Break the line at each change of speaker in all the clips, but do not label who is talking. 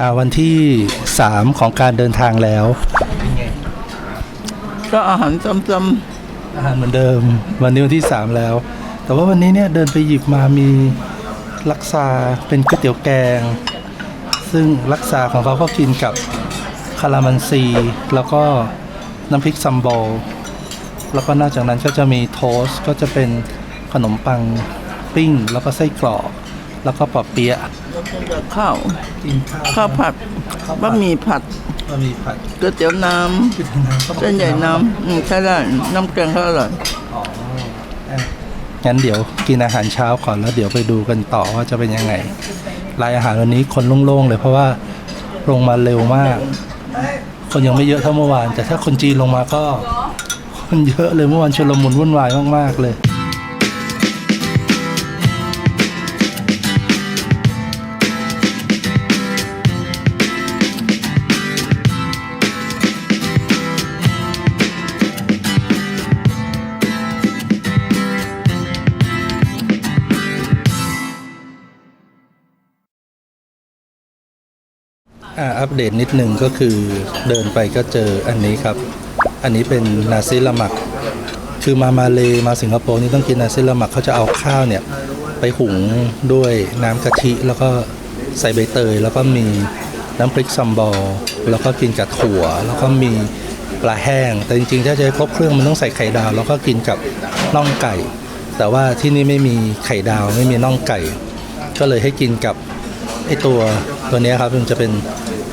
อ่าวันที่ 3 ของการเดินทางแล้ว
ก็อาหารจำจ
อาหารเหมือนเดิม วันนี้วันที่ 3 แล้ว แต่ว่าวันนี้เนี่ยเดินไปหยิบมามีลักซาเป็นก๋วยเตี๋ยวแกง ซึ่งลักซาของเขาก็กินกับคารามันซี แล้วก็น้ำพริกซัมโบลแล้วก็นอกจากนั้นก็จะมีโทสต์ก็จะเป็นขนมปังปิ้ง แล้วก็ไส้กรอก แล้วก็ปอเปี๊ยะำ
ข้าว
กินข้าว
ข้าวผัดบะหมี่ผัด
บะหมี่ผัด
ก๋วยเตี๋ยวน้
ก๋วยเตี๋ยวน้ำก็บำอก
เส้นใหญ่น้ำอืมใช่ได้น้ำแกงก็อร่อย
อะงั้นเดี๋ยวกินอาหารเช้าก่อนแล้วเดี๋ยวไปดูกันต่อว่าจะเป็นยังไงรายอาหารวันนี้คนโล่งๆเลยเพราะว่าลงมาเร็วมาก คนยังไม่เยอะเท่าเมื่อวาน แต่ถ้าคนจีนลงมาก็ คนเยอะเลยเมื่อวานชุลมุนวุ่นวายมากๆเลย อ่าอัปเดตนิดหนึ่งก็คือเดินไปก็เจออันนี้ครับ อันนี้เป็นนาซิละมัก คือมามาเลมาสิงคโปร์นี่ต้องกินนาซิละมักเขาจะเอาข้าวเนี่ยไปหุงด้วยน้ำกะทิแล้วก็ใส่ใบเตย แล้วก็มีน้ำพริกซัมบอลแล้วก็กินกับถั่ว แล้วก็มีปลาแห้ง แต่จริงๆถ้าจะให้ครบเครื่องมันต้องใส่ไข่ดาว แล้วก็กินกับน่องไก่ แต่ว่าที่นี่ไม่มีไข่ดาวไม่มีน่องไก่ ก็เลยให้กินกับไอตัวตัวนี้ครับมันจะเป็น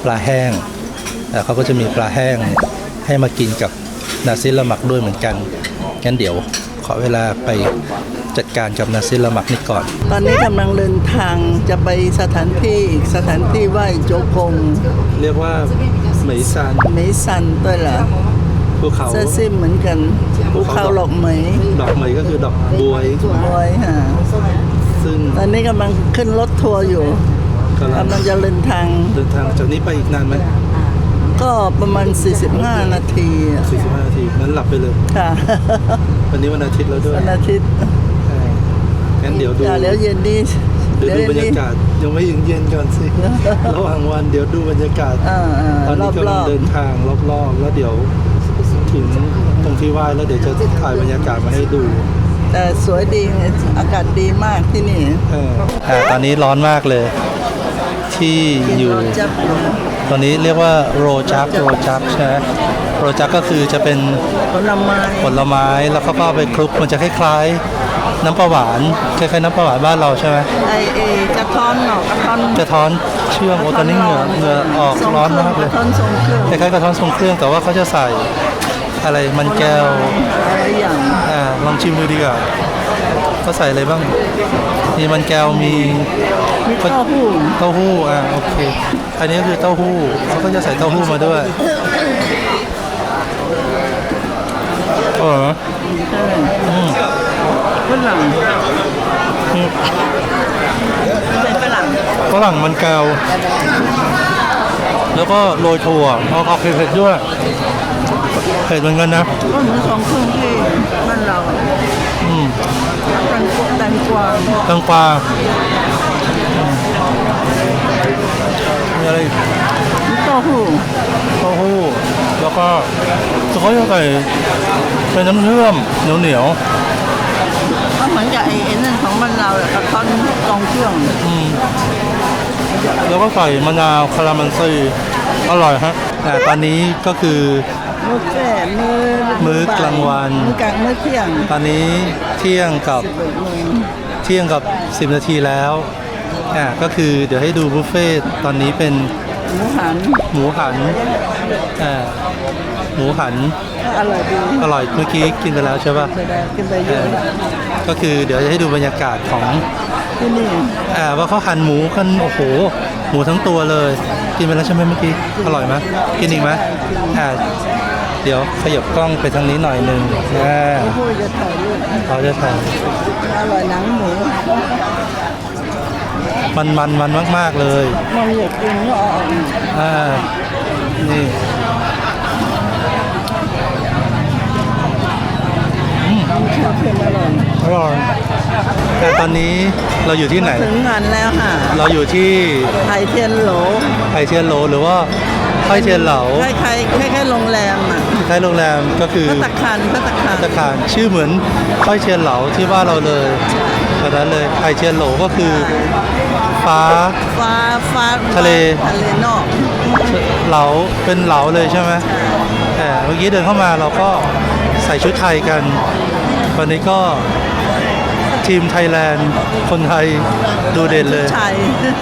ลาแห้งแต่เขาก็จะมีปลาแห้งให้มากินกับนาซิละหมักด้วยเหมือนกัน งั้นเดี๋ยวขอเวลาไปจัดการกับนาซิละหมักนี่ก่อน
ตอนนี้กำลังเดินทางจะไปสถานที่อีกสถานที่ไหว้โจกง
เรียกว่าเหมยซาน
เมซันด้วยเหรอ
ภูเขา
เสื้อซิมเหมือนกันภูเขาหลอกเหมย
ดอกเหมยก็คือดอกบวย
บอยฮะ
ซึ่ง
ตอนนี้กำลังขึ้นรถทัวร์อยู่
กำลัง
กำลังจะเดินทาง
เดินทางจากนี้ไปอีกนานไหม
ก็ประมาณ 45 นาทีอะ
45นาทีงั้นหลับไปเลย
ค่ะ
วันนี้วันอาทิตย์แล้วด้วย
วันอาทิตย์
ใช่งั้นเดี๋ยวดู
อย่าเดี๋ยวเย็นนี้
เดี๋ยวดูบรร
เย็
ยาน
นี้
กาศยังไม่เย็นๆก่อนสิ ระหว่างวันเดี๋ยวดูบรรยากาศ
อ่า
ตอน
ๆร
นี้
อบ
กำ
ร
ลัง
อบ
เดินทางรอบๆ แล้วเดี๋ยวถึงตรงที่ไหว้แล้วเดี๋ยวจะถ่ายบรรยากาศมาให้ดู
แต่สวยดีอากาศดีมากที่นี่
อ่าตอนนี้ร้อนมากเลย ที่อยู่
กินรสจับ
ตอนนี้เรียกว่าโรจักโรจักใช่ไหมโรจักก็คือจะเป็น
ผลไม้
ผลไม้แล้วเขาก็เอาไปคลุกมันจะคล้ายๆ น้ำปลาหวานคล้ายๆน้ำปลาหวานบ้านเราใช่ไหม
ไอเอกระท้อนเนาะกระท้อน
กระท้อนเชื่อมโอตอนนี้เหงื่อเหงื่อออก
ทง
ร้อนมาก
ก
เล
ระ
ย
ท้อนทรงเครื่อง
คล้ายๆกระท้อนทรงเครื่องแต่ว่าเขาจะใส่อะไรมันแก้ว
อะไรอย่าง
อ่าลองชิมดูดีกว่าก็ใส่อะไรบ้าง มีมันแก้วมี
มีเต้าหู้
เต้าหู้อ่าโอเค อันนี้ก็คือเต้าหู้เขาก็จะใส่เต้าหู้มาด้วยเออ
ใช่
อืม
ฝรั่ง
อืม
เป็นฝรั่ง
ฝรั่งมันแก้วแล้วก็โรยถั่วเอาเอาเผ็ดๆด้วยเผ็ดเหมือนกันนะ
ก็เหมือนของเครื่องที่บ้านเรา
อืม
แตงกวาแตงกวา
อะไรอีก
มีเต้าหู้
เต้าหู้แล้วก็เขาจะใส่เป็นน้ำเชื่อมเหนียวเหนียว
ก็เหมือนกับไอ้ไอ้นั่นของบ้านเราแหละกระท้อนทรงเครื่อง
ๆอืมแล้วก็ใส่มะนาวคาราเมลซีอร่อยฮะแต่ตอนนี้ก็คือ
มื้อแก่มื้อ
มื้อกลางวัน
มื้อกลางมื้อเที่ยง
ตอนนี้เที่ยงกับ
สิบเอ็ดโมง
เที่ยงกับ 10 นาทีแล้ว อ่าก็คือเดี๋ยวให้ดูบุฟเฟ่ต์ตอนนี้เป็น
หมูหัน
หมูหันอ่าหมูหัน
อร่อยดี
อร่อยเมื่อกี้กินไปแล้วใช่ป่ะ
ไปได้กินไปเย
เอ
อะ
อ
แล้ว
ก็คือเดี๋ยวจะให้ดูบรรยากาศของ
ที่นี่
อ่าว่าเขาหั่นหมูกันโอ้โห หมูทั้งตัวเลย กินไปแล้วใช่ไหมเมื่อกี้อร่อยไหมกินอีกไหมอ่าเดี๋ยวขยับกล้องไปทางนี้หน่อยหนึ่งอ่า
พูดจะถ่ายรูป
เขาจะท
อร่อยหนังหมูำ
มันมันมันมาก ๆ เลย
มันอยากกินก็เอาออก
อ่านี่อืม
ชอบเค็มอร่อย
ออร่อยแต่ตอนนี้เราอยู่ที่ไหน
ถึงงานแล้วค่ะ
เราอยู่ที่
ไทยเทียนโหล
ไทเทียนโหลหรือว่าไทเทียนเหลา
คล้ายๆคล้ายๆโรงแรมอะ
ไทยโรงแรมก็คือ
พัตตาคารพัตตาคาร
ตะคารชื่อเหมือนไทเทียนเหลาที่บ้านเราเลยแบบนั้นเลยไทเทียนโหลก็คือ ฟ้า
ฟ้าฟ้า
ทะเล
ทะเลนอก
เหลาเป็นเหลาเลยใช่ไหมแต่เมื่อกี้เดินเข้ามาเราก็ใส่ชุดไทยกันวันนี้ก็ทีมไทยแลนด์ คนไทย ดูเด่นเลย
ไทย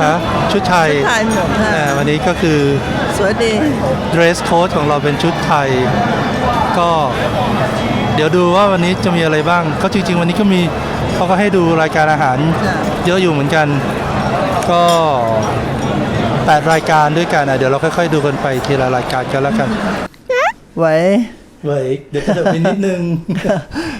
ฮะชุดไทย
ไทยหมดค่ะ
แต่วันนี้ก็คือ
สวยดี
dress code ของเราเป็นชุดไทย ก็เดี๋ยวดูว่าวันนี้จะมีอะไรบ้าง ก็จริง ๆ วันนี้ก็มีเขาก็ให้ดูรายการอาหาร
จ้ะ
เยอะอยู่เหมือนกัน ก็แปดรายการด้วยกันอะเดี๋ยวเราค่อยๆดูกันไปทีละรายการกันแล้วกัน
ไว้
เว้ยเดี๋ยวจะเดินไปนิดนึง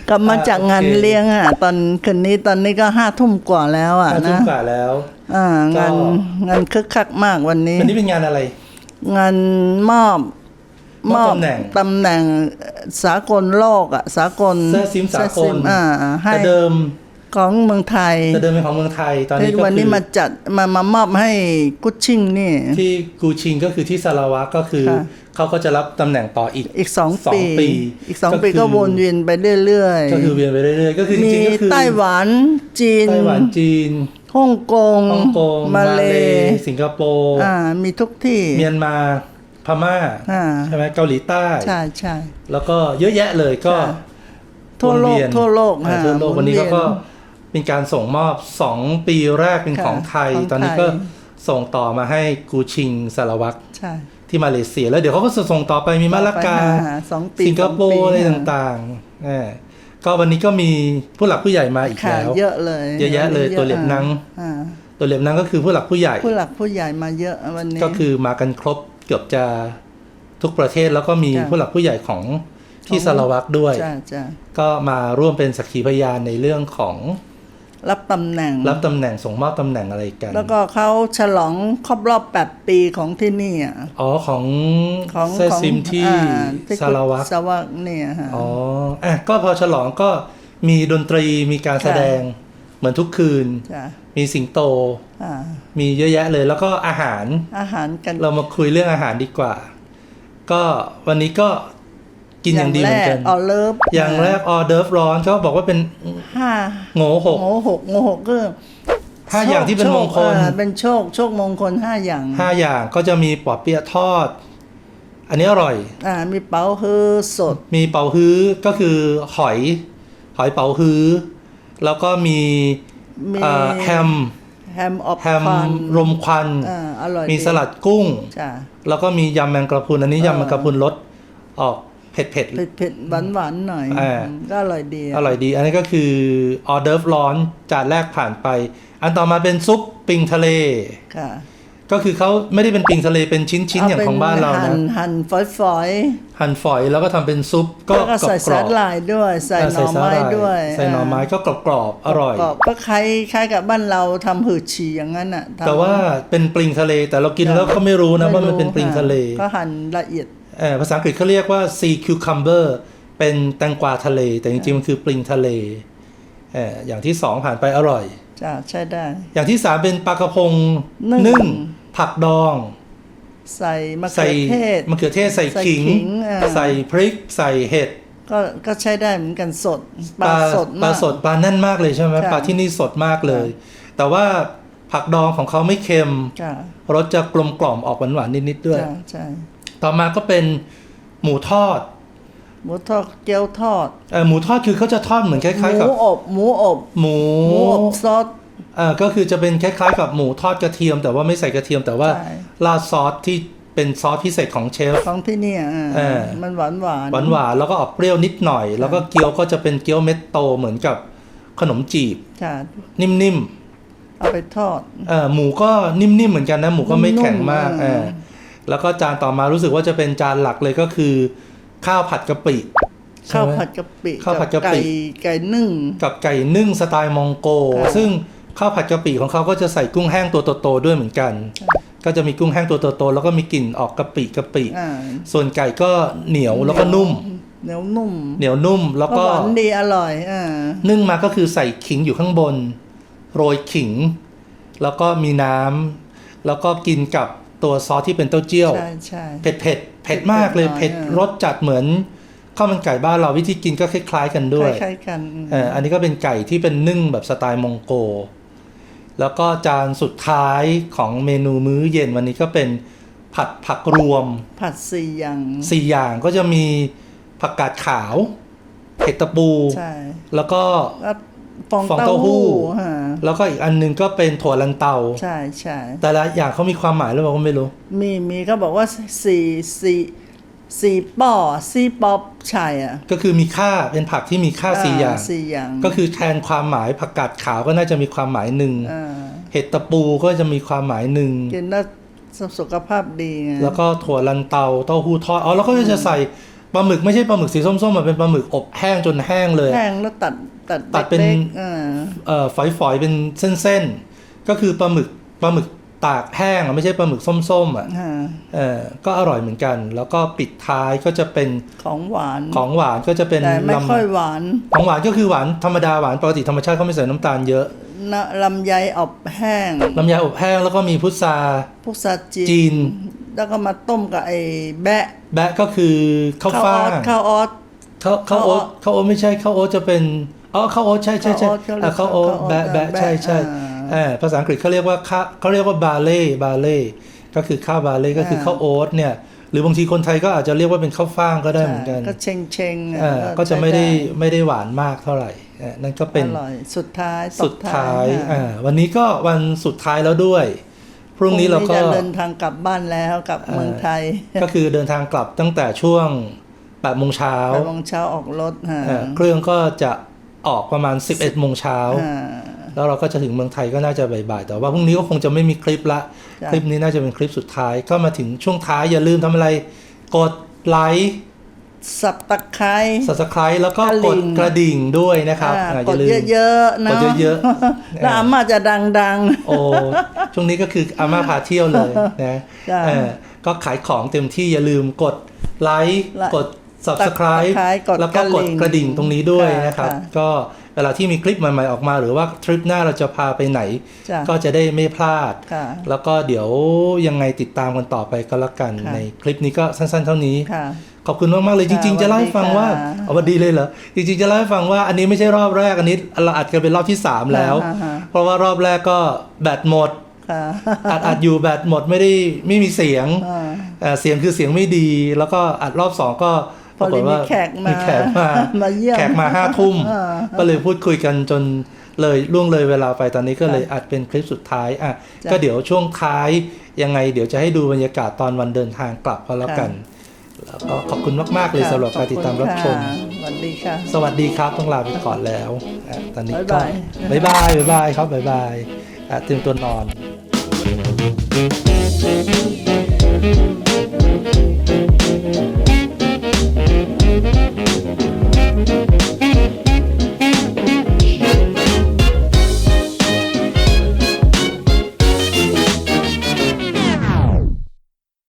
กลับมาจากงาน
โอเค
เลี้ยงอะ ตอนคืนนี้ตอนนี้ก็ห้าทุ่มกว่าแล้วอะ
ห้าทุ่ม
นะ
กว่าแล้ว
อ่างาน
ก็
งานคึกคักมากวันนี้
วันนี้เป็นงานอะไร
งานมอบ
มอบตำแหน่ง
ตำแหน่งสากลโลกอะ สากล
เสื้อซิมสากล
เสื้อซิมอ่าให้
แต่เดิม
ของเมืองไทย
แต่เดิมเป็นของเมืองไทย ตอนนี้ก็
วัน
คื
นี้
อ
มาจัดมามามอบให้กุชชิงนี่
ที่กูชิงก็คือที่สารวัตรก็คือ
ค่ะ
เขาก็จะรับตำแหน่งต่ออีก
อีกสอง
สอง
ปี
ปี
อีกสอง
ก็
ปีก็
คือ
วนเวียนไปเรื่อย
ก็คือเวียนไปเรื่อยๆ ก็คือจ
มี
ริงๆก็คือ
ไต้หวันจีน
ไต้หวันจีน
ฮ่องกง
ฮ่องกง
มาเล
สิงคโปร์
อ่ามีทุกที่
เมียนมาพม่า
อ่า
ใช่ไหมเกาหลีใต้
ใช่ใช่
แล้วก็เยอะแยะเลยก็
ค่ะ ทั่วโลก
นเยน
ทั่วโลก
อ่า
ค่ะ
ทั่วโลก
หมุน
วันนี้
เวียน
เขาก็ เป็นการส่งมอบ 2 ปีแรกเป็น
ค่ะ
ของไทย
ของ
ตอนนี้
ไทย
ก็ส่งต่อมาให้กูชิงสารวัตร
ใช่
ที่มาเลเซียแล้วเดี๋ยวเขาก็จะส่งต่อไปมีมาลากา
ต่อไปหาสองปี
สิงคโป
สองปี
ร์อะไร
ค่ะ
ต่างๆเออก็วันนี้ก็มีผู้หลักผู้ใหญ่มาอีก
ค่ะ
แล้ว
เยอะเลย
เยอะแยะเลยตัวเหลียบนัง
อ่า
ตัวเหลียมนั้นก็คือผู้หลักผู้ใหญ่
ผู้หลักผู้ใหญ่มาเยอะวันนี้
ก็คือมากันครบเกือบจะทุกประเทศแล้วก็มี
จ้ะ
ผู้หลักผู้ใหญ่ของที่
ของ
สารวัตรด้วย
จ้าจ้า
ก็มาร่วมเป็นสักขีพยานในเรื่องของ
รับตำแหน่ง
รับตำแหน่งส่งมอบตำแหน่งอะไรกัน
แล้วก็เขาฉลองครบรอบ 8 ปีของที่นี่อะ
อ๋อของ
ของ
เซอร์ซิมที่
อ่าที่
สารวัตร
สารวัตรเนี่ยฮะ
อ๋ออะก็พอฉลองก็มีดนตรีมีการแสดงเหมือนทุกคืน
จ้า
มีสิงโต
อ่า
มีเยอะแยะเลย แล้วก็อาหาร
อาหารกัน
เรามาคุยเรื่องอาหารดีกว่า ก็วันนี้ก็ กินอย่างดีเหมือนกัน
ออเลิฟ
อย่างแรกออเดิร์ฟร้อนเขาบอกว่าเป็น
ห้า
โง่หก
โง่หกโง่หกก็
ห้าอย่างที่เป็นมงคล
โชอ่าเป็นโชคโชคมงคลห้าอย่าง
ห้าอย่างก็จะมีปอเปี๊ยะทอด อันนี้อร่อย
อ่า มีเป๋าฮือสด
มีเป๋าฮื้อก็คือหอย หอยเป๋าฮื้อแล้วก็มี
มี
เอ่อแฮม
แฮมออบ
แฮม
ควัน
รมควัน
อ่าอร่อย
มีสลัดกุ้ง
จ้า
แล้วก็มียำแมงกระพรุนอันนี้
เออ
ยำแมงกระพรุนรสออก เผ็ดเผ็ด
เผ็ดเผ็ดหวานหวานๆหน่อย
อ่า
ก็อร่อยดี
อร่อยดี อันนี้ก็คือออเดิร์ฟร้อนจานแรกผ่านไป อันต่อมาเป็นซุปปิงทะเล
ค่ะ
ก็คือเขาไม่ได้เป็นปิงทะเลเป็นชิ้นๆอย่างของบ้านเรา
หั่
นะ
นหั่นฝอยฝอย
หั่นฝอยแล้วก็ทำเป็นซุป
ๆ
ก็
แล้วก็
กร
ใส่
อ
สา
บ
หร่ายด้วย ใส่
ๆ
หน่อไม้
สาหร่า
ด้วย
ใส่หน่อไม้ก็กรอบๆอร่อย
กรอบก็คล้ายคล้ายกับบ้านเราทำหืดฉี่อย่างนั้นอะทำ
แต่ว่าเป็นปลิงทะเลแต่เรากินแล้วก็ไม่รู้นะว่ามันเป็นปลิงทะเล
ก็หั่นละเอียด
เอ่อ ภาษาอังกฤษเขาเรียกว่า sea cucumber เป็นแตงกวาทะเล แต่จริงๆ มันคือปลิงทะเลเอ่ออย่างที่สองผ่านไปอร่อย
จ้าใช้ได้
อย่างที่สามเป็นปลากระพง
นึ่ง
นึ่งผักดอง
ใส่มะ
ใส่
เขือเทศ
มะเขือเทศใส่
ใส่
ขิง
ขิงอ่า
ใส่พริกใส่เห็ด
ก็ก็ใช้ได้เหมือนกันสดปลาสด
ปลามา
ก
สดปลาแน่นมากเลยใช่ไหม
ค่ะ
ปลาที่นี่สดมากเลย แต่ว่าผักดองของเขาไม่เค็ม
จ้าร
สจะกลมกล่อมออกหวานๆนิดๆด้วย
จ้าใช่
ต่อมาก็เป็นหมูทอด
หมูทอดเกี๊ยวทอด
เอ่อหมูทอดคือเขาจะทอดเหมือนค
ห
ล้ายๆกับ
มูอบหมูอบ
หมู
หมูอบซอส
เอ่อก็คือจะเป็นคล้ายๆกับหมูทอดกระเทียม แต่ว่าไม่ใส่กระเทียมแต่ว่า
ใช่
ราดซอสที่เป็นซอสพิเศษของเชฟ
ของที่เนี่ยอ่า
เออ
มันหวานหวาน
หวานๆแล้วก็ออกเปรี้ยวนิดหน่อย แล้วก็เกี๊ยวก็จะเป็นเกี๊ยวเม็ดโตเหมือนกับขนมจีบ
จ้า
นิ่ม
เอาไปทอด
ๆเอ่อหมูก็นิ่มๆเหมือนกันนะหมูก็ไม่แข็งมาก
นุ่มๆ
เออ แล้วก็จานต่อมารู้สึกว่าจะเป็นจานหลักเลยก็คือ ข้าวผัดกะปิ
ข้าว
ใช่ไหม
ผัดกะปิ
ข้าวผัดกะปิ
ไก่ไก่นึ่ง
กับไก่นึ่งสไตล์มองโก
ค่ะ
ซึ่งข้าวผัดกะปิของเขาก็จะใส่กุ้งแห้งตัวโตๆด้วยเหมือนกัน ก็จะมีกุ้งแห้งตัวโตๆแล้วก็มีกลิ่นออกกะปิกะปิ
อ่า
ส่วนไก่ก็เหนียวแล้วก็นุ่ม
เหนียวนุ่ม
เหนียวนุ่มแล้ว
ก็
ก็
หวานดีอร่อยอ่า
นึ่งมาก็คือใส่ขิงอยู่ข้างบน โรยขิง แล้วก็มีน้ำแล้วก็กินกับ ตัวซอสที่เป็นเต้าเจี้ยว
ใช่ใช่
เผ็ดเผ็ดเผ็ดมากเลย
เผ็
เผ็
ด
ด
หน่อย
รสจัดเหมือนข้าวมันไก่บ้านเราวิธีกินก็คล้ายๆกันด้วย
คล้ายๆกันอืม
เอ่ออันนี้ก็เป็นไก่ที่เป็นนึ่งแบบสไตล์มองโก แล้วก็จานสุดท้ายของเมนูมื้อเย็นวันนี้ก็เป็นผัดผักรวม
ผัดสี่อย่าง
สี่อย่างก็จะมีผักกาดขาวเห็ดตะปู
ใช่
แล้วก็
ก็ ฟอง
ฟอง
เต้า
เต้าหู้
หู้ฮะ
แล้วก็อีกอันหนึงก็เป็นถั่วลันเตา
ใช่ใช่
แต่ละอย่างเขามีความหมายหรือเปล่าก็ไม่รู้
มีมีก็บอกว่าสี่สี่สี่ป่อสี่ป๊อปใช่อะ
ก็คือมีค่าเป็นผักที่มีค่าสี่อย่าง
สี่อย่าง
ก็คือแทนความหมายผักกาดขาวก็น่าจะมีความหมายหนึ่ง
อ่า
เห็ดตะปูก็จะมีความหมายหนึ่ง
กินแล้วสุขภาพดีไง
แล้วก็ถั่วลันเตาเต้าหู้ทอดอ๋อแล้วก็จะใส่ ปลาหมึกไม่ใช่ปลาหมึกสีส้มๆมันเป็นปลาหมึกอบแห้งจนแห้งเลย
แห้งแล้วตัดตัด
ตัดเป็น
ล็กๆอ่า
เอ่อฝอยๆเป็นเส้นๆก็คือปลาหมึกปลาหมึกตากแห้งอะไม่ใช่ปลาหมึกส้มๆอะ
ฮะ
เออก็อร่อยเหมือนกัน แล้วก็ปิดท้ายก็จะเป็น
ของหวาน
ของหวานก็จะเป็น
แต่ไม่
ลำ
ค่อยหวาน
ของหวานก็คือหวานธรรมดาหวานปกติธรรมชาติเขาไม่ใส่น้ำตาลเยอะ
นะลำไยอบแห้ง
ลำไยอบแห้งแล้วก็มีพุทรา
พวกซาจี
จีน
แล้วก็มาต้มกับไอ้แบะ
แบะก็คือข้าว
ข้าวอ
ฟ่า
อส
ง
ข้าวออส
ข้าวข้าวโอ๊ตข้าวโอ๊ตไม่ใช่ข้าวโอ๊ตจะเป็นอ๋อข้าวโอ๊ตใช่ใช่ใช่
ข้าวโอ๊ต
อะข้าวโอ๊ต
ข้าวโอ๊ต
แบะแบะ
แบะ
ใช่ใช่
อ่า
เออภาษาอังกฤษเขาเรียกว่าข้าเขาเรียกว่าบาเล่บาเล่ก็คือข้าวบาเล่ก็คือข้าวโอ๊ตเนี่ย หรือบางทีคนไทยก็อาจจะเรียกว่าเป็นข้าวฟ่างก็ได้เหมือนกัน
ก็เชงเชงๆ
เออก็จะไม่ได้ไม่ได้หวานมากเท่าไหร่เออนั่นก็เป็น
อร่อย สุดท้ายตบ
สุดท้าย
ค่ะ
อ่าวันนี้ก็วันสุดท้ายแล้วด้วย พรุ่งนี้เราก็
จะเดินทางกลับบ้านแล้วกลับเมืองไทย
ก็คือเดินทางกลับตั้งแต่ช่วง8โมงเช้า
แปดโมงเช้าออกรถฮะ
เอ่อเครื่องก็จะออกประมาณ 11โมงเช้า
อ่า
แล้วเราก็จะถึงเมืองไทยก็น่าจะบ่ายๆแต่ว่าพรุ่งนี้ก็คงจะไม่มีคลิปละ
จ้ะ
คลิปนี้น่าจะเป็นคลิปสุดท้าย ก็มาถึงช่วงท้ายอย่าลืมทำอะไร กดไลค์
สับตะไคร้
subscribe แล้วก็
กระดิ่
ก
ง
ดกระดิ่งด้วยนะครับ
อ่า
อะ
กด
ลืม
เยอะๆนะ
กดเยอะๆ
แล้วอาม่าจะดัง
โอ้ช่วงนี้ก็คืออาม่าพาเที่ยวเลยนะ
จ้ะ
เออก็ขายของเต็มที่อย่าลืมกดไลค์
ไลค์
กด subscribe
subscribe กด
แล้วก็กด
ก
ก
ระ
ระ
ดิ่
ดิ่ง
ง
ตรงนี้ด้วย
ค่ะ
นะครับ
ค่ะ
ก็เวลาที่มีคลิปใหม่ๆออกมา หรือว่าทริปหน้าเราจะพาไปไหน
จ้ะ
ก็จะได้ไม่พลาด
ค่ะ
แล้วก็เดี๋ยวยังไงติดตามกันต่อไปก็แล้วกัน
ค่ะ
ในคลิปนี้ก็สั้นๆ เท่านี้
ค่ะ
ขอบคุณมากๆเลยจ
ค่ะ
ริง ๆ จะเล่าให้ฟังว่า
สวัสดีค่ะ
เอาวันดีเลยเหรอจริง ๆ จะเล่าให้ฟังว่าอันนี้ไม่ใช่รอบแรกอันนี้เราอัดกันเป็นรอบที่สามแล้ว
อ่าฮะ
เพราะว่ารอบแรกก็แบตหมด
ค่ะ
อัดอัดอยู่แบตหมดไม่ได้ไม่มีเสียง
อ่า
เอ่อเสียงคือเสียงไม่ดี แล้วก็อัดรอบสองก็
พอดีมีแขกมา
แขกมา
มาเยี่ยม
แขกมาห้าทุ่ม
อ่า
ก็เลยพูดคุยกันจนเลยล่วงเลยเวลาไปตอนนี้ก็เลยอัดเป็นคลิปสุดท้ายอะ
จ้ะ
ก็เดี๋ยวช่วงท้ายยังไง เดี๋ยวจะให้ดูบรรยากาศตอนวันเดินทางกลับก็แล้วกัน แล้วก็ขอบคุณมาก ๆ เลย
ค่ะ
สำหรับการติดตามรับชม
ขอบคุณค่ะสวัสดีค่ะ
สวัสดีครับต้องลาไปก่อนแล้วอะตอนนี้ก็
บ๊ายบาย
บ๊ายบายบ๊ายบายครับบ๊ายบายอะเตรียมตัวนอน